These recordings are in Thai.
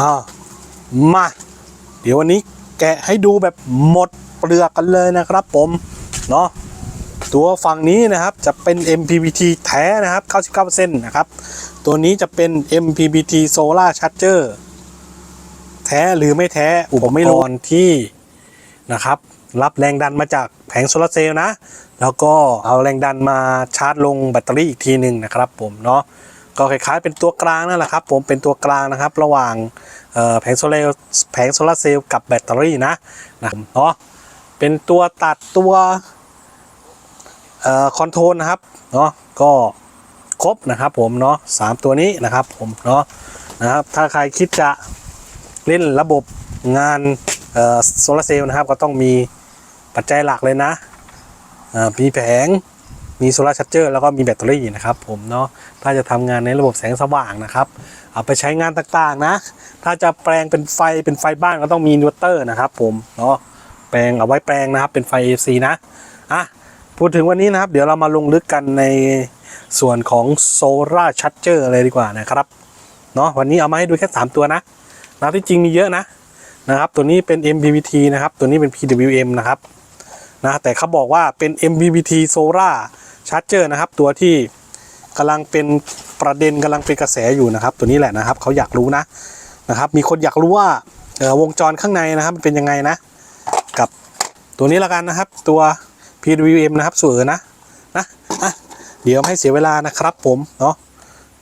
อ่ามา เดี๋ยววันนี้แกะให้ดูแบบหมดเปลือกกันเลยนะครับผมเนาะตัวฝั่งนี้นะครับจะเป็น MPPT แท้นะครับ 99%นะครับ ตัวนี้จะเป็น MPPT Solar Charger แท้หรือไม่แท้ผมไม่รู้ที่นะครับ รับแรงดันมาจากแผงโซลาร์เซลล์นะ แล้วก็เอาแรงดันมาชาร์จลงแบตเตอรี่อีกทีหนึ่งนะครับผมเนาะ ก็คล้ายๆเป็นตัวกลางนั่นแหละครับ ผมเป็นตัวกลางนะครับ ระหว่างแผงโซลาร์แผงโซลาร์เซลล์กับแบตเตอรี่นะนะเนาะเป็นตัวตัดตัวเอ่อคอนโทรลนะครับเนาะก็ครบนะครับผมเนาะสามตัวนี้นะครับผมเนาะนะครับถ้าใครคิดจะเล่นระบบงานโซลาร์เซลล์นะครับก็ต้องมีปัจจัยหลักเลยนะอ่ามีแผง มีโซลาร์ชาร์เจอร์แล้วก็มีแบตเตอรี่นะครับผมเนาะถ้าจะทำงานในระบบแสงสว่างนะครับ เอาไปใช้งานต่างๆนะ ถ้าจะแปลงเป็นไฟเป็นไฟบ้านก็ต้องมีอินเวอร์เตอร์นะครับผมเนาะแปลงเอาไว้แปลงนะครับเป็นไฟ AC นะอะพูดถึงวันนี้นะครับ เดี๋ยวเรามาลงลึกกันในส่วนของโซลาร์ชาร์เจอร์เลยดีกว่านะครับเนาะวันนี้เอามาให้ดูแค่ 3 ตัวนะนะที่จริงมีเยอะนะนะครับ ตัวนี้เป็น MPPT นะครับ ตัวนี้เป็น PWM นะครับ นะแต่เขาบอกว่าเป็น MPPT Solar Charger นะครับ ตัวที่กำลังเป็นประเด็นกำลังเป็นกระแสอยู่นะครับ ตัวนี้แหละนะครับเขาอยากรู้นะนะครับ มีคนอยากรู้ว่าวงจรข้างในนะครับมันเป็นยังไงนะ กับตัวนี้ละกันนะครับ ตัว PWM นะครับสวยนะนะอะเดี๋ยวไม่ให้เสียเวลานะครับผมเนาะ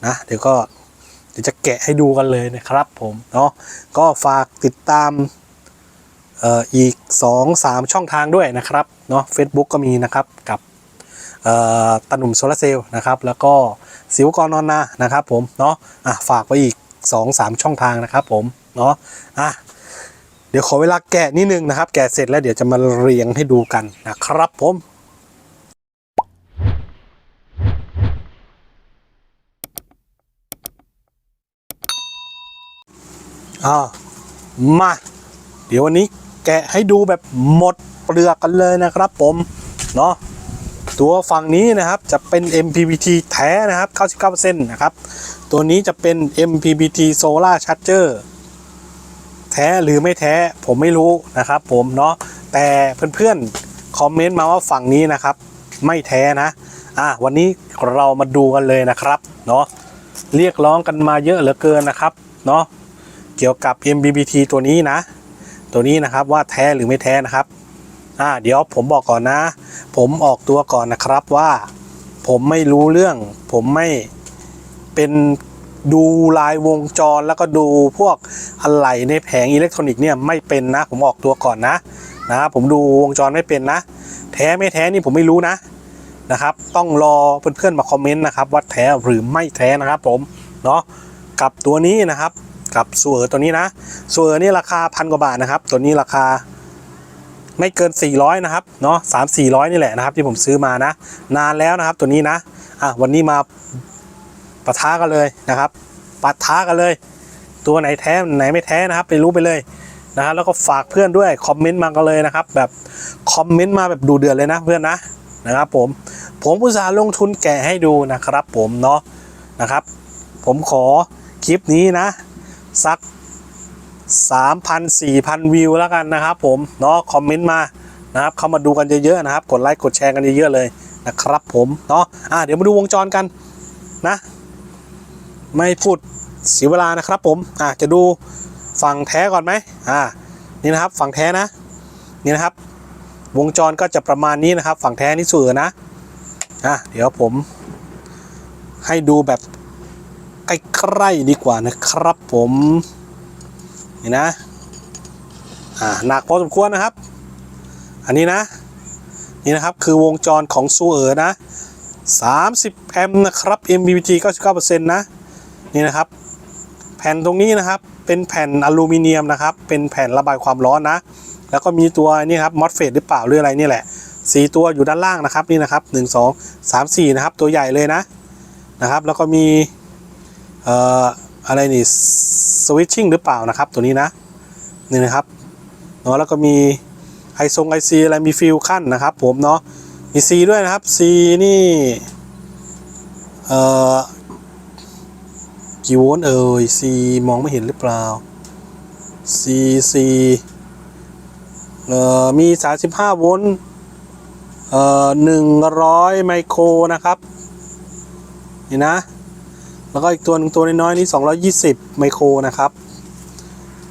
นะเดี๋ยวก็เดี๋ยวจะแกะให้ดูกันเลยนะครับผมเนาะก็ฝากติดตาม อีก 2 3 ช่องทางด้วยนะครับเนาะ Facebook ก็มีนะครับกับตาหนุ่มโซลาร์เซลล์นะครับแล้วก็สิวกรนอนนานะครับผมเนาะอะฝากไว้อีก 2 3 ช่องทางนะครับผมเนาะอะเดี๋ยวขอเวลาแกะนิดนึงนะครับ แกะเสร็จแล้วเดี๋ยวจะมาเรียงให้ดูกันนะครับผมอ่ามา เดี๋ยววันนี้ แกะให้ดูแบบหมดเปลือกกันเลยนะครับผมเนาะตัวฝั่งนี้นะครับจะเป็น MPPT แท้นะครับ 99%นะครับ ตัวนี้จะเป็น MPPT Solar Charger แท้หรือไม่แท้ผมไม่รู้นะครับ ผมเนาะแต่เพื่อนๆคอมเมนต์มาว่าฝั่งนี้นะครับ ไม่แท้นะอะวันนี้เรามาดูกันเลยนะครับเนาะเรียกร้องกันมาเยอะเหลือเกินนะครับเนาะเกี่ยวกับ MPPT ตัวนี้นะ ตัวนี้นะครับว่าแท้หรือไม่แท้นะครับอ่าเดี๋ยวผมบอกก่อนนะ ผมออกตัวก่อนนะครับว่า ผมไม่รู้เรื่อง ผมไม่เป็นดูลายวงจรแล้วก็ดูพวกอะไหล่ในแผงอิเล็กทรอนิกส์เนี่ยไม่เป็นนะ ผมออกตัวก่อนนะนะผมดูวงจรไม่เป็นนะ แท้ไม่แท้นี่ผมไม่รู้นะนะครับ ต้องรอเพื่อนๆมาคอมเมนต์นะครับว่าแท้หรือไม่แท้นะครับ ผมเนาะกับตัวนี้นะครับ กับสวยตัวนี้นะสวยนี่ราคาพันกว่าบาทนะครับ ตัวนี้ราคาไม่เกิน 400 นะครับเนาะ3 400นี่แหละนะครับ ที่ผมซื้อมานะ นานแล้วนะครับตัวนี้นะอะวันนี้มาปะทะกันเลยนะครับปะทะกันเลย ตัวไหนแท้ไหนไม่แท้นะครับไปรู้ไปเลยนะครับแล้วก็ฝากเพื่อนด้วยคอมเมนต์มากันเลยนะครับ แบบคอมเมนต์มาแบบดูเดือดเลยนะเพื่อนนะนะครับผมผมอุตส่าห์ลงทุนแกะให้ดูนะครับ ผมเนาะนะครับ ผมขอคลิปนี้นะ สัก 3,000 4,000 วิวแล้วกันนะครับผมเนาะคอมเมนต์มานะครับเข้ามาดูกันเยอะๆนะครับ กดไลค์กดแชร์กันเยอะๆเลยนะครับผมเนาะอะเดี๋ยวมาดูวงจรกันนะ ไม่พูดเสียเวลานะครับผมอะจะดูฝั่งแท้ก่อนไหมอ่านี่นะครับฝั่งแท้นะนี่นะครับ วงจรก็จะประมาณนี้นะครับ ฝั่งแท้นี่สวยนะอะเดี๋ยวผมให้ดูแบบ ใกล้ๆดีกว่านะครับผมนี่นะอ่าหนักพอสมควรนะครับ อันนี้นะนี่นะครับคือวงจรของซูเออร์นะ 30 แอมป์นะครับ MPPT 99%นะนี่นะครับแผ่นตรงนี้นะครับเป็นแผ่นอลูมิเนียมนะครับ เป็นแผ่นระบายความร้อนนะ แล้วก็มีตัวนี่ครับมอสเฟตหรือเปล่าหรืออะไรนี่แหละสีตัวอยู่ด้านล่างนะครับนี่นะครับ 1 2 3 4 นะครับ ตัวใหญ่เลยนะนะครับ แล้วก็มี เอ่ออะไรนี่สวิตชิ่งหรือเปล่านะครับตัวนี้นะนี่นะครับเนาะแล้วก็มีไอซงไอซีอะไรมีฟิลขั้นนะครับ ผมเนาะมีซีด้วยนะครับซีนี่เอ่อกี่โวลต์เอ่ยซีมองไม่เห็นหรือเปล่า CC เอ่อมี 35 โวลต์เอ่อ100 ไมโครนะครับ นี่นะ แล้วก็อีกตัวหนึ่งตัวน้อยๆนี่ 220 ไมโครนะครับ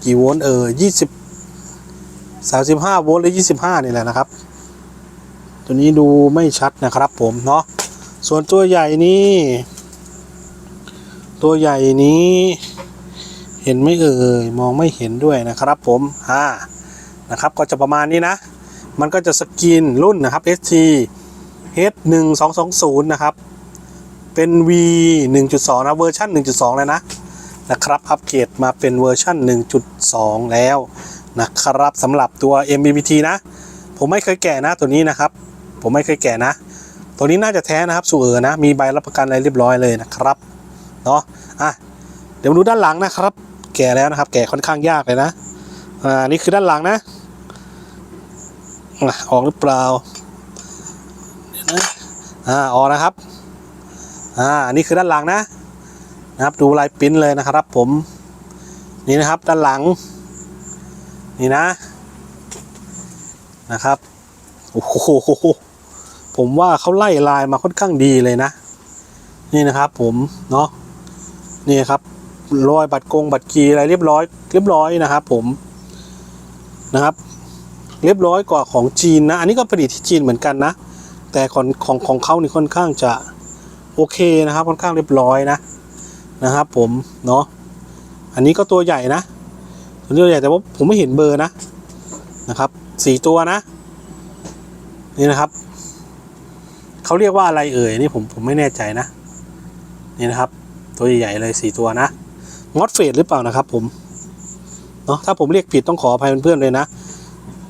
กี่โวลต์เออ20 35 โวลต์หรือ 25 นี่แหละนะครับ ตัวนี้ดูไม่ชัดนะครับผมเนาะ ส่วนตัวใหญ่นี่ ตัวใหญ่นี้ เห็นไม่เอ่ย มองไม่เห็นด้วยนะครับผมอ่านะครับ ก็จะประมาณนี้นะ มันก็จะสกรีนรุ่นนะครับ ST H1220 นะครับ เป็น V 1.2 นะเวอร์ชัน1.2 แล้วนะนะครับ อัปเกรดมาเป็นเวอร์ชัน1.2 แล้วนะครับสำหรับตัว MBBT นะ ผมไม่เคยแกะนะตัวนี้นะครับ ผมไม่เคยแกะนะ ตัวนี้น่าจะแท้นะครับสูเออนะ มีใบรับประกันอะไรเรียบร้อยเลยนะครับเนาะอะเดี๋ยวมาดูด้านหลังนะครับ แกะแล้วนะครับ แกะค่อนข้างยากเลยนะอ่านี่คือด้านหลังนะอะออกหรือเปล่าเดี๋ยวนะอ่าออกนะครับ อ่านี่คือด้านหลังนะนะครับ ดูลายปิ้นเลยนะครับผม นี่นะครับด้านหลัง นี่นะนะครับโอ้โหผมว่าเขาไล่ลายมาค่อนข้างดีเลยนะ นี่นะครับ ผมเนาะนี่ครับรอยบัตรกงบัตรกีอะไรเรียบร้อย เรียบร้อยนะครับ ผมนะครับ เรียบร้อยกว่าของจีนนะ อันนี้ก็ผลิตที่จีนเหมือนกันนะ แต่ของของของเขานี่ค่อนข้างจะ โอเคนะครับค่อนข้างเรียบร้อยนะนะครับผมเนาะอันนี้ก็ตัวใหญ่นะตัวใหญ่แต่ว่าผมไม่เห็นเบอร์นะนะครับสี่ตัวนะ นี่นะครับเขาเรียกว่าอะไรเอ่ยนี่ผมผมไม่แน่ใจนะนี่นะครับ ตัวใหญ่ๆเลยสี่ตัวนะงอดเฟดหรือเปล่านะครับผมเนาะถ้าผมเรียกผิดต้องขออภัยเพื่อนๆเลยนะ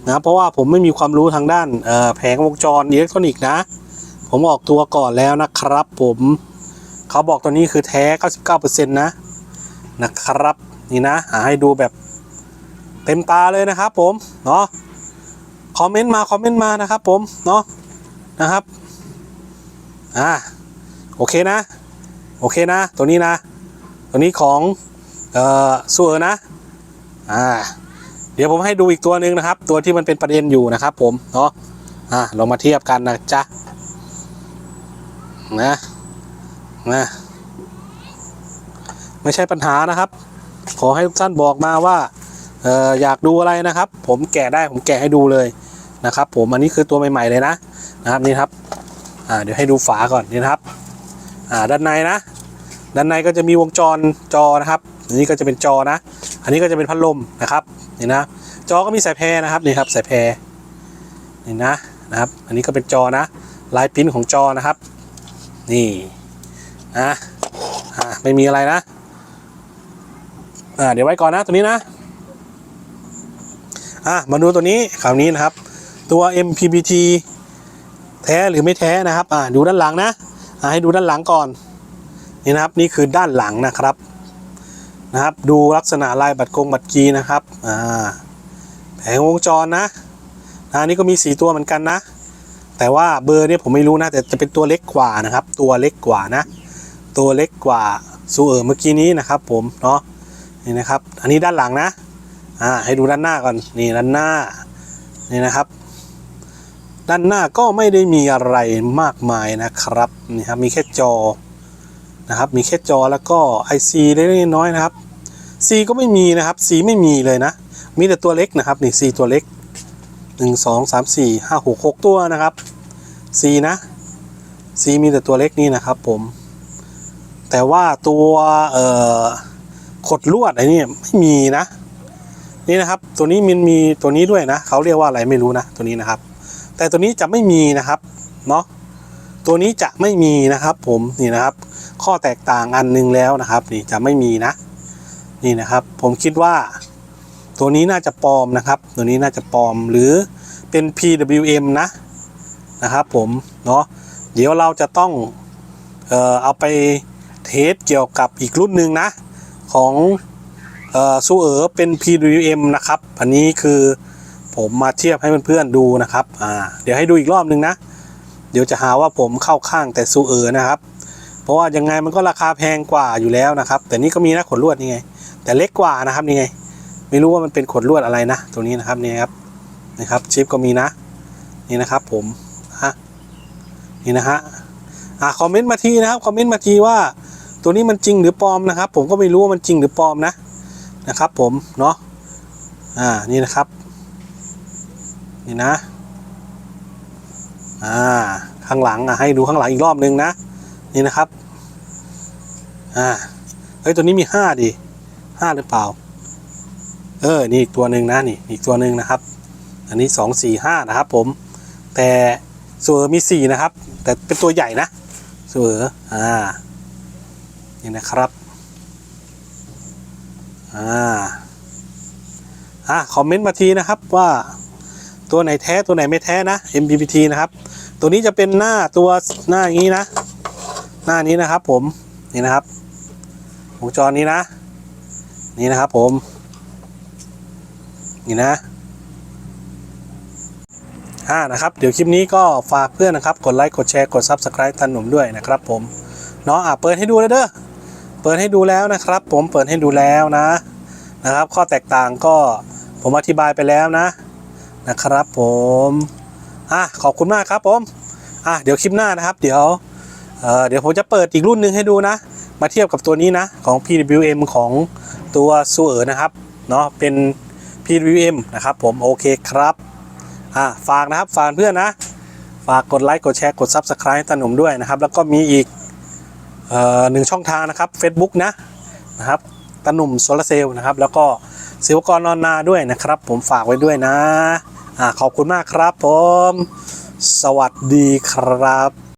นะเพราะว่าผมไม่มีความรู้ทางด้านแผงวงจรอิเล็กทรอนิกส์นะ ผมออกตัวก่อนแล้วนะครับ ผมเขาบอกตัวนี้คือแท้ 99%นะนะครับ นี่นะให้ดูแบบเต็มตาเลยนะครับ ผมเนาะคอมเมนต์มาคอมเมนต์มานะครับ ผมเนาะนะครับอ่าโอเคนะ โอเคนะ ตัวนี้นะ ตัวนี้ของเอ่อซูเออนะอ่าเดี๋ยวผมให้ดูอีกตัวหนึ่งนะครับ ตัวที่มันเป็นประเด็นอยู่นะครับ ผมเนาะอ่าเรามาเทียบกันนะจ๊ะ นะนะไม่ใช่ปัญหานะครับ ขอให้ทุกท่านบอกมาว่าเอออยากดูอะไรนะครับ ผมแกะได้ผมแกะให้ดูเลยนะครับ ผมอันนี้คือตัวใหม่ ๆเลยนะนะครับนี่ครับอ่าเดี๋ยวให้ดูฝาก่อนนี่นะครับอ่าด้านในนะ ด้านในก็จะมีวงจรจอนะครับอันนี้ก็จะเป็นจอนะ อันนี้ก็จะเป็นพัดลมนะครับนี่นะจอก็มีสายแพรนะครับนี่ครับสายแพรนี่นะนะครับ อันนี้ก็เป็นจอนะลายปริ้นของจอนะครับ นี่นะอ่าไม่มีอะไรนะอ่าเดี๋ยวไว้ก่อนนะตัวนี้นะอะมาดูตัวนี้คราวนี้นะครับ ตัว MPPT แท้หรือไม่แท้นะครับอ่าดูด้านหลังนะอ่าให้ดูด้านหลังก่อนนี่นะครับนี่คือด้านหลังนะครับนะครับ ดูลักษณะลายบัตรกงบัตรกีนะครับอ่าแผงวงจรนะอ่านี่ก็มีสีตัวเหมือนกันนะ แต่ว่าเบอร์เนี่ยผมไม่รู้นะแต่จะเป็นตัวเล็กกว่านะครับ ตัวเล็กกว่านะ ตัวเล็กกว่าซูเออร์เมื่อกี้นี้นะครับ ผมเนาะนี่นะครับ อันนี้ด้านหลังนะอ่าให้ดูด้านหน้าก่อนนี่ด้านหน้านี่นะครับ ด้านหน้าก็ไม่ได้มีอะไรมากมายนะครับนี่ครับมีแค่จอนะครับ มีแค่จอแล้วก็ IC เล็กน้อยนะครับ C ก็ไม่มีนะครับ C ไม่มีเลยนะ มีแต่ตัวเล็กนะครับนี่ C ตัวเล็ก 1 2 3 4 5 6 6 ตัวนะครับ C นะ C มีแต่ตัวเล็กนี่นะครับผม แต่ว่าตัวเอ่อขดลวดไอ้นี่ไม่มีนะ นี่นะครับ ตัวนี้มันมีตัวนี้ด้วยนะเขาเรียกว่าอะไรไม่รู้นะตัวนี้นะครับ แต่ตัวนี้จะไม่มีนะครับเนาะตัวนี้จะไม่มีนะครับผมนี่นะครับ ข้อแตกต่างอันหนึงแล้วนะครับ นี่จะไม่มีนะ นี่นะครับ ผมคิดว่า ตัวนี้น่าจะปลอมนะครับ ตัวนี้น่าจะปลอมหรือเป็น PWM นะนะครับผมเนาะเดี๋ยวเราจะต้องเอ่อเอาไปเทสเกี่ยวกับอีกรุ่นหนึ่งนะ ของเอ่อซูเออร์เป็น PWM นะครับ อันนี้คือผมมาเทียบให้เพื่อนๆดูนะครับอ่าเดี๋ยวให้ดูอีกรอบหนึ่งนะ เดี๋ยวจะหาว่าผมเข้าข้างแต่ซูเออร์นะครับ เพราะว่ายังไงมันก็ราคาแพงกว่าอยู่แล้วนะครับ แต่นี่ก็มีนะขนลวดนี่ไง แต่เล็กกว่านะครับนี่ไง ไม่รู้ว่ามันเป็นขดลวดอะไรนะตัวนี้นะครับนี่ครับนะครับชิปก็มีนะนี่นะครับ ผมฮะนี่นะฮะอ่าคอมเมนต์มาทีนะครับคอมเมนต์มาทีว่า ตัวนี้มันจริงหรือปลอมนะครับ ผมก็ไม่รู้ว่ามันจริงหรือปลอมนะนะครับ ผมเนาะอ่านี่นะครับ นี่นะอ่าข้างหลังอะให้ดูข้างหลังอีกรอบนึงนะนี่นะครับอ่าเฮ้ยตัวนี้มีห้าดิห้าหรือเปล่า เออ นี่อีกตัวหนึ่งนะนี่อีกตัวหนึ่งนะครับ อันนี้สองสี่ห้านะครับ ผม แต่เสือมีสี่นะครับ แต่เป็นตัวใหญ่นะเสืออ่านี่นะครับอ่าอ่าคอมเมนต์มาทีนะครับว่าตัวไหนแท้ตัวไหนไม่แท้นะ MPPT นะครับ ตัวนี้จะเป็นหน้าตัวหน้าอย่างนี้นะ หน้านี้นะครับผมนี่นะครับวงจรนี้นะ นี่นะครับผม นี่นะอ่านะครับ เดี๋ยวคลิปนี้ก็ฝากเพื่อนนะครับ กดไลค์ กดแชร์ กด Subscribe ทันหนุ่มด้วยนะครับผม เนาะอะเปิดให้ดูเลยเด้อ เปิดให้ดูแล้วนะครับ ผม เปิดให้ดูแล้วนะ นะครับ ข้อแตกต่างก็ผมอธิบายไปแล้วนะ นะครับผม อะขอบคุณมากครับผม อะเดี๋ยวคลิปหน้านะครับ เดี๋ยว เอ่อ เดี๋ยวผมจะเปิดอีกรุ่นหนึ่งให้ดูนะ มาเทียบกับตัวนี้นะ ของ PWM ของตัวซูเออนะครับ เนาะเป็น PWM นะครับผมโอเคครับอะฝากนะครับฝากเพื่อนนะ ฝากกดไลค์กดแชร์กด Subscribe ให้ตาหนุ่มด้วยนะครับ แล้วก็มีอีกเอ่อหนึ่งช่องทางนะครับ Facebook นะนะครับตาหนุ่มโซลาเซลล์นะครับแล้วก็ศิวกรนอนนาด้วยนะครับ ผมฝากไว้ด้วยนะอ่าขอบคุณมากครับผม สวัสดีครับ